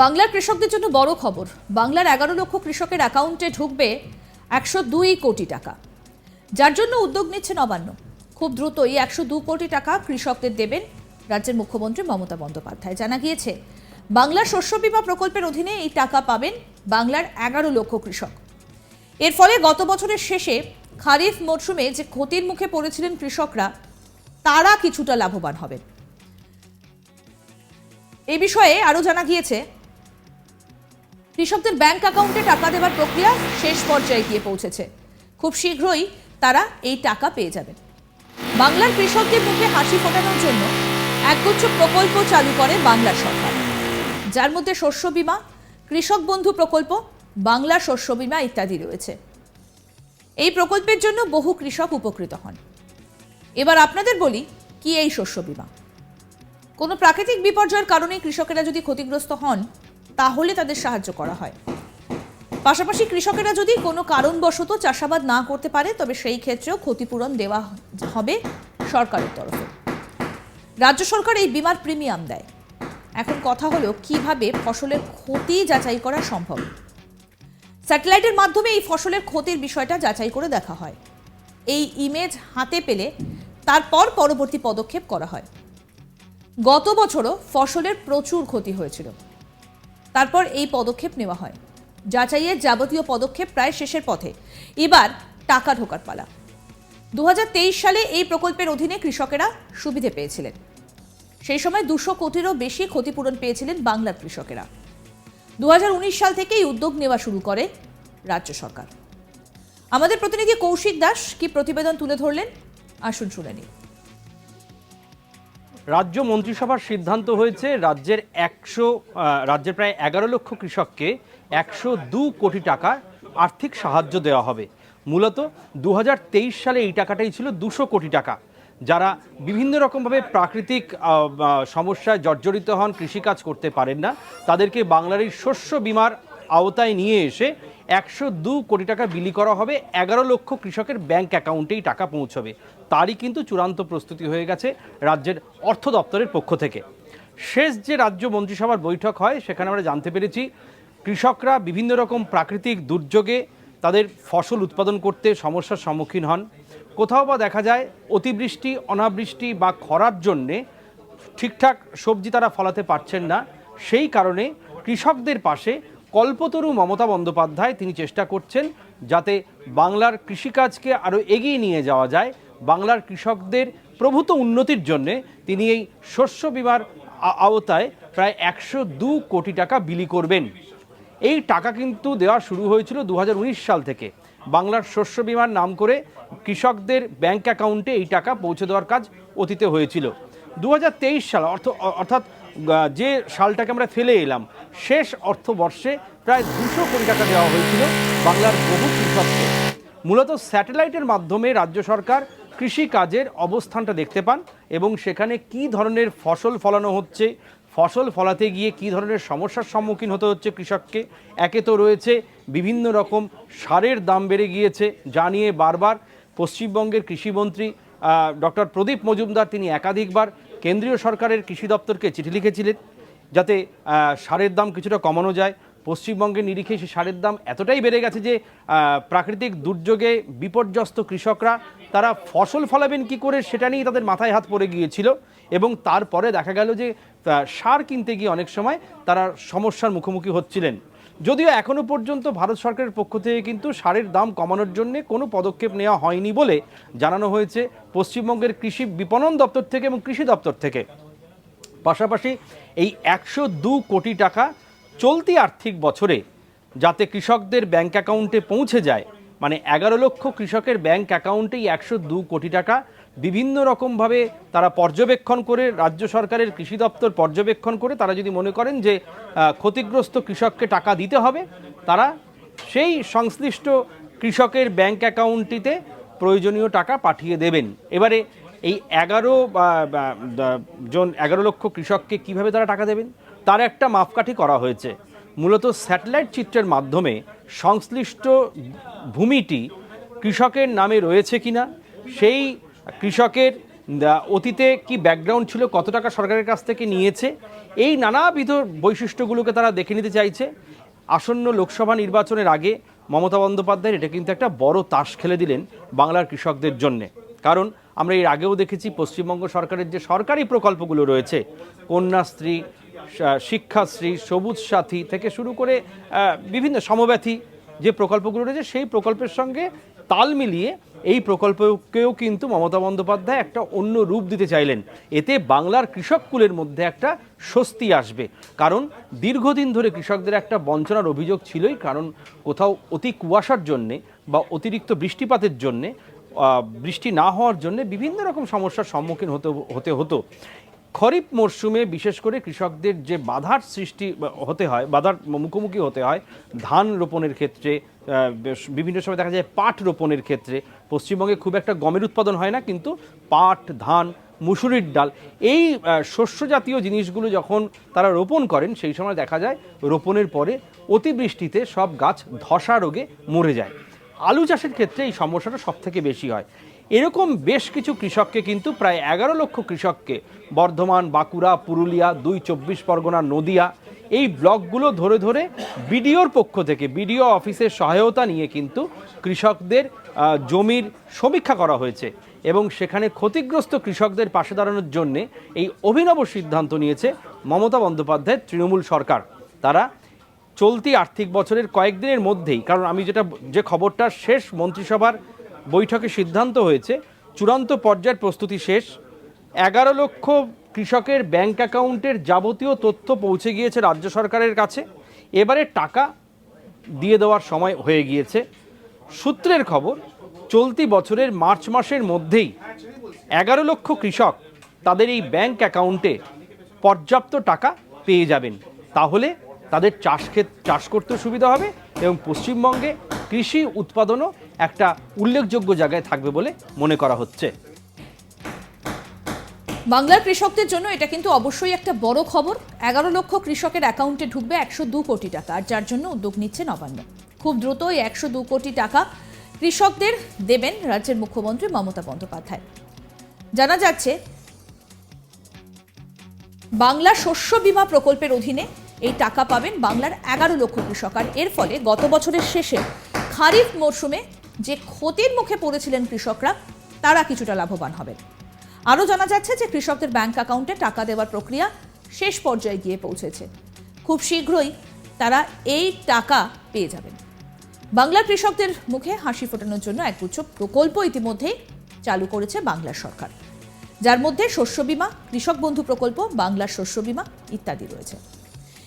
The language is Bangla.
বাংলার কৃষকদের জন্য বড় খবর। বাংলার এগারো লক্ষ কৃষকের অ্যাকাউন্টে ঢুকবে একশো দুই কোটি টাকা। যার জন্য উদ্যোগ নিচ্ছে নবান্ন খুব দ্রুতই একশো দু কোটি টাকা কৃষকদের দেবেন রাজ্যের মুখ্যমন্ত্রী মমতা বন্দ্যোপাধ্যায়। জানা গিয়েছে বাংলার শস্য বীমা প্রকল্পের অধীনে এই টাকা পাবেন বাংলার এগারো লক্ষ কৃষক। এর ফলে গত বছরের শেষে খারিফ মরশুমে যে ক্ষতির মুখে পড়েছিলেন কৃষকরা, তারা কিছুটা লাভবান হবেন। এ বিষয়ে আরও জানা গিয়েছে কৃষকদের ব্যাংক অ্যাকাউন্টে টাকা দেওয়ার প্রক্রিয়া শেষ পর্যায়ে গিয়ে পৌঁছেছে। খুব শীঘ্রই তারা এই টাকা পেয়ে যাবেন। বাংলার কৃষকদের মুখে হাসি ফোটানোর জন্য একগুচ্ছ প্রকল্প চালু করে বাংলা সরকার। যার মধ্যে শস্য বীমা, কৃষক বন্ধু প্রকল্প, বাংলা শস্য বীমা ইত্যাদি রয়েছে। এই প্রকল্পের জন্য বহু কৃষক উপকৃত হন। এবার আপনাদের বলি, কি এই শস্য বীমা? কোনো প্রাকৃতিক বিপর্যয়ের কারণে কৃষকেরা যদি ক্ষতিগ্রস্ত হন তাহলে তাদের সাহায্য করা হয়। পাশাপাশি কৃষকেরা যদি কোনো কারণবশত চাষাবাদ না করতে পারে, তবে সেই ক্ষেত্রেও ক্ষতিপূরণ দেওয়া হবে সরকারের তরফে। রাজ্য সরকার এই বিমার প্রিমিয়াম দেয়। এখন কথা হলো, কীভাবে ফসলের ক্ষতি যাচাই করা সম্ভব? স্যাটেলাইটের মাধ্যমে এই ফসলের ক্ষতির বিষয়টা যাচাই করে দেখা হয়। এই ইমেজ হাতে পেলে তারপর পরবর্তী পদক্ষেপ করা হয়। গত বছরও ফসলের প্রচুর ক্ষতি হয়েছিল। তারপর এই পদক্ষেপ নেওয়া হয়। যাচাইয়ের যাবতীয় পদক্ষেপ প্রায় শেষের পথে। এবার টাকা ঢোকার পালা। দু হাজার তেইশ সালে এই প্রকল্পের অধীনে কৃষকেরা সুবিধে পেয়েছিলেন। সেই সময় দুশো কোটিরও বেশি ক্ষতিপূরণ পেয়েছিলেন বাংলার কৃষকেরা। দু হাজার উনিশ সাল থেকেই উদ্যোগ নেওয়া শুরু করে রাজ্য সরকার। আমাদের প্রতিনিধি কৌশিক দাস কি প্রতিবেদন তুলে ধরলেন? আসুন শুনে নিই। রাজ্য মন্ত্রিসভার সিদ্ধান্ত হয়েছে রাজ্যের একশো রাজ্যের প্রায় এগারো লক্ষ কৃষককে একশো দু কোটি টাকা আর্থিক সাহায্য দেওয়া হবে। মূলত দু হাজার তেইশ সালে এই টাকাটাই ছিল দুশো কোটি টাকা। যারা বিভিন্ন রকমভাবে প্রাকৃতিক সমস্যায় জর্জরিত হন, কৃষিকাজ করতে পারেন না, তাদেরকে বাংলার এই শস্য বিমার আওতায় নিয়ে এসে একশো দু কোটি টাকা বিলি করা হবে, এগারো লক্ষ কৃষকের ব্যাংক অ্যাকাউন্টেই টাকা পৌঁছবে। তারই কিন্তু চূড়ান্ত প্রস্তুতি হয়ে গেছে রাজ্যের অর্থ দপ্তরের পক্ষ থেকে। শেষ যে রাজ্য মন্ত্রিসভার বৈঠক হয়, সেখানে আমরা জানতে পেরেছি কৃষকরা বিভিন্ন রকম প্রাকৃতিক দুর্যোগে তাদের ফসল উৎপাদন করতে সমস্যার সম্মুখীন হন। কোথাও বা দেখা যায় অতিবৃষ্টি, অনাবৃষ্টি বা খরার জন্যে ঠিকঠাক সবজি তারা ফলাতে পারছেন না। সেই কারণে কৃষকদের পাশে কল্পতরু মমতা বন্দ্যোপাধ্যায় তিনি চেষ্টা করছেন যাতে বাংলার কৃষিকাজকে আরও এগিয়ে নিয়ে যাওয়া যায়, বাংলার কৃষকদের প্রভূত উন্নতির জন্য তিনি এই শস্য বিমার আওতায় প্রায় একশো দু কোটি টাকা বিলি করবেন। এই টাকা কিন্তু দেওয়া শুরু হয়েছিল দু হাজার উনিশ সাল থেকে। বাংলার শস্য বিমার নাম করে কৃষকদের ব্যাংক অ্যাকাউন্টে এই টাকা পৌঁছে দেওয়ার কাজ অতীতে হয়েছিল। দু হাজার তেইশ সাল অর্থ অর্থাৎ যে সালটাকে আমরা ফেলে এলাম, শেষ অর্থবর্ষে প্রায় দুশো কোটি টাকা দেওয়া হয়েছিল বাংলার বহু কৃষককে। মূলত স্যাটেলাইটের মাধ্যমে রাজ্য সরকার কৃষি কাজের অবস্থানটা দেখতে পান এবং সেখানে কি ধরনের ফসল ফলানো হচ্ছে, ফসল ফলাতে গিয়ে কি ধরনের সমস্যার সম্মুখীন হতে হচ্ছে কৃষককে, একে তো রয়েছে বিভিন্ন রকম সারের দাম বেড়ে গিয়েছে, যা নিয়ে বারবার পশ্চিমবঙ্গের কৃষিমন্ত্রী ডক্টর প্রদীপ মজুমদার তিনি একাধিকবার কেন্দ্রীয় সরকারের কৃষি দপ্তরকে চিঠি লিখেছিলেন যাতে সারের দাম কিছুটা কমানো যায়। পশ্চিমবঙ্গের নিরিখে সেই সারের দাম এতটাই বেড়ে গেছে যে প্রাকৃতিক দুর্যোগে বিপর্যস্ত কৃষকরা, তারা ফসল ফলাবেন কি করে সেটা নিয়েই তাদের মাথায় হাত পড়ে গিয়েছিল এবং তারপরে দেখা গেল যে সার কিনতে গিয়ে অনেক সময় তারা সমস্যার মুখোমুখি হচ্ছিলেন। যদিও এখনও পর্যন্ত ভারত সরকারের পক্ষ থেকে কিন্তু সারের দাম কমানোর জন্য কোনো পদক্ষেপ নেওয়া হয়নি বলে জানানো হয়েছে পশ্চিমবঙ্গের কৃষি বিপণন দপ্তর থেকে এবং কৃষি দপ্তর থেকে। পাশাপাশি এই একশো কোটি টাকা চলতি আর্থিক বছরে যাতে কৃষকদের ব্যাংক অ্যাকাউন্টে পৌঁছে যায় মানে এগারো লক্ষ কৃষকের ব্যাংক অ্যাকাউন্টেই একশো কোটি টাকা বিভিন্ন রকমভাবে তারা পর্যবেক্ষণ করে, রাজ্য সরকারের কৃষি দপ্তর পর্যবেক্ষণ করে, তারা যদি মনে করেন যে ক্ষতিগ্রস্ত কৃষককে টাকা দিতে হবে, তারা সেই সংশ্লিষ্ট কৃষকের ব্যাংক অ্যাকাউন্টটিতে প্রয়োজনীয় টাকা পাঠিয়ে দেবেন। এবারে এই এগারো জন, এগারো লক্ষ কৃষককে কীভাবে তারা টাকা দেবেন? তার একটা মাপকাঠি করা হয়েছে। মূলত স্যাটেলাইট চিত্রের মাধ্যমে সংশ্লিষ্ট ভূমিটি কৃষকের নামে রয়েছে কিনা, সেই কৃষকের অতীতে কি ব্যাকগ্রাউন্ড ছিল, কত টাকা সরকারের কাছ থেকে নিয়েছে, এই নানাবিধ বৈশিষ্ট্যগুলোকে তারা দেখে নিতে চাইছে। আসন্ন লোকসভা নির্বাচনের আগে মমতা বন্দ্যোপাধ্যায় এটা কিন্তু একটা বড় তাস খেলে দিলেন বাংলার কৃষকদের জন্যে। কারণ আমরা এর আগেও দেখেছি, পশ্চিমবঙ্গ সরকারের যে সরকারি প্রকল্পগুলো রয়েছে, কন্যাশ্রী শিক্ষাশ্রী, সবুজ সাথী থেকে শুরু করে বিভিন্ন সমব্যথী যে প্রকল্পগুলো রয়েছে, সেই প্রকল্পের সঙ্গে তাল মিলিয়ে এই প্রকল্পকেও কিন্তু মমতা বন্দ্যোপাধ্যায় একটা অন্য রূপ দিতে চাইলেন। এতে বাংলার কৃষককুলের মধ্যে একটা স্বস্তি আসবে। কারণ দীর্ঘদিন ধরে কৃষকদের একটা বঞ্চনার অভিযোগ ছিলই, কারণ কোথাও অতি কুয়াশার জন্যে বা অতিরিক্ত বৃষ্টিপাতের জন্যে বৃষ্টি না হওয়ার জন্য বিভিন্ন রকম সমস্যার সম্মুখীন হতে হতে হতো। খরিফ মরশুমে বিশেষ করে কৃষকদের যে বাধার সৃষ্টি হতে হয়, বাধার মুখোমুখি হতে হয়, ধান রোপণের ক্ষেত্রে বিভিন্ন সময় দেখা যায় পাট রোপণের ক্ষেত্রে, পশ্চিমবঙ্গে খুব একটা গমের উৎপাদন হয় না, কিন্তু পাট, ধান, মুসুরির ডাল, এই শস্য জাতীয় জিনিসগুলো যখন তারা রোপণ করেন, সেই সময় দেখা যায় রোপণের পরে অতিবৃষ্টিতে সব গাছ ধসা রোগে মরে যায়। আলু চাষের ক্ষেত্রে এই সমস্যাটা সব থেকে বেশি হয়। এরকম বেশ কিছু কৃষককে কিন্তু প্রায় এগারো লক্ষ কৃষককে বর্ধমান, বাঁকুড়া, পুরুলিয়া, দুই চব্বিশ পরগনা, নদিয়া এই ব্লকগুলো ধরে ধরে বিডিওর পক্ষ থেকে, বিডিও অফিসের সহায়তা নিয়ে কিন্তু কৃষকদের জমির সমীক্ষা করা হয়েছে এবং সেখানে ক্ষতিগ্রস্ত কৃষকদের পাশে দাঁড়ানোর জন্যে এই অভিনব সিদ্ধান্ত নিয়েছে মমতা বন্দ্যোপাধ্যায়ের তৃণমূল সরকার। তারা চলতি আর্থিক বছরের কয়েকদিনের মধ্যেই, কারণ আমি যেটা, যে খবরটা শেষ মন্ত্রিসভার বৈঠকে সিদ্ধান্ত হয়েছে, চূড়ান্ত পর্যায়ের প্রস্তুতি শেষ। এগারো লক্ষ কৃষকের ব্যাংক অ্যাকাউন্টের যাবতীয় তথ্য পৌঁছে গিয়েছে রাজ্য সরকারের কাছে। এবারে টাকা দিয়ে দেওয়ার সময় হয়ে গিয়েছে। সূত্রের খবর, চলতি বছরের মার্চ মাসের মধ্যেই এগারো লক্ষ কৃষক তাদের এই ব্যাংক অ্যাকাউন্টে পর্যাপ্ত টাকা পেয়ে যাবেন। তাহলে তাদের চাষ ক্ষেত চাষ করতে সুবিধা হবে এবং পশ্চিমবঙ্গে কৃষি উৎপাদনও একটা উল্লেখযোগ্য জায়গায় থাকবে বলে মনে করা হচ্ছে। বাংলার কৃষকদের জন্য এটা কিন্তু অবশ্যই একটা বড় খবর। এগারো লক্ষ কৃষকের অ্যাকাউন্টে ঢুকবে একশো দু কোটি টাকা, আর যার জন্য উদ্যোগ নিচ্ছে নবান্ন। খুব দ্রুত এই একশো দু কোটি টাকা কৃষকদের দেবেন রাজ্যের মুখ্যমন্ত্রী মমতা বন্দ্যোপাধ্যায়। জানা যাচ্ছে, বাংলা শস্য বীমা প্রকল্পের অধীনে এই টাকা পাবেন বাংলার এগারো লক্ষ কৃষক, আর এর ফলে গত বছরের শেষে খারিফ মরশুমে যে ক্ষতির মুখে পড়েছিলেন কৃষকরা, তারা কিছুটা লাভবান হবেন। আরও জানা যাচ্ছে যে কৃষকদের ব্যাংক অ্যাকাউন্টে টাকা দেওয়ার প্রক্রিয়া শেষ পর্যায়ে গিয়ে পৌঁছেছে। খুব শীঘ্রই তারা এই টাকা পেয়ে যাবেন। বাংলার কৃষকদের মুখে হাসি ফোটানোর জন্য একগুচ্ছ প্রকল্প ইতিমধ্যেই চালু করেছে বাংলার সরকার। যার মধ্যে শস্য বীমা, কৃষক বন্ধু প্রকল্প, বাংলার শস্য বীমা ইত্যাদি রয়েছে।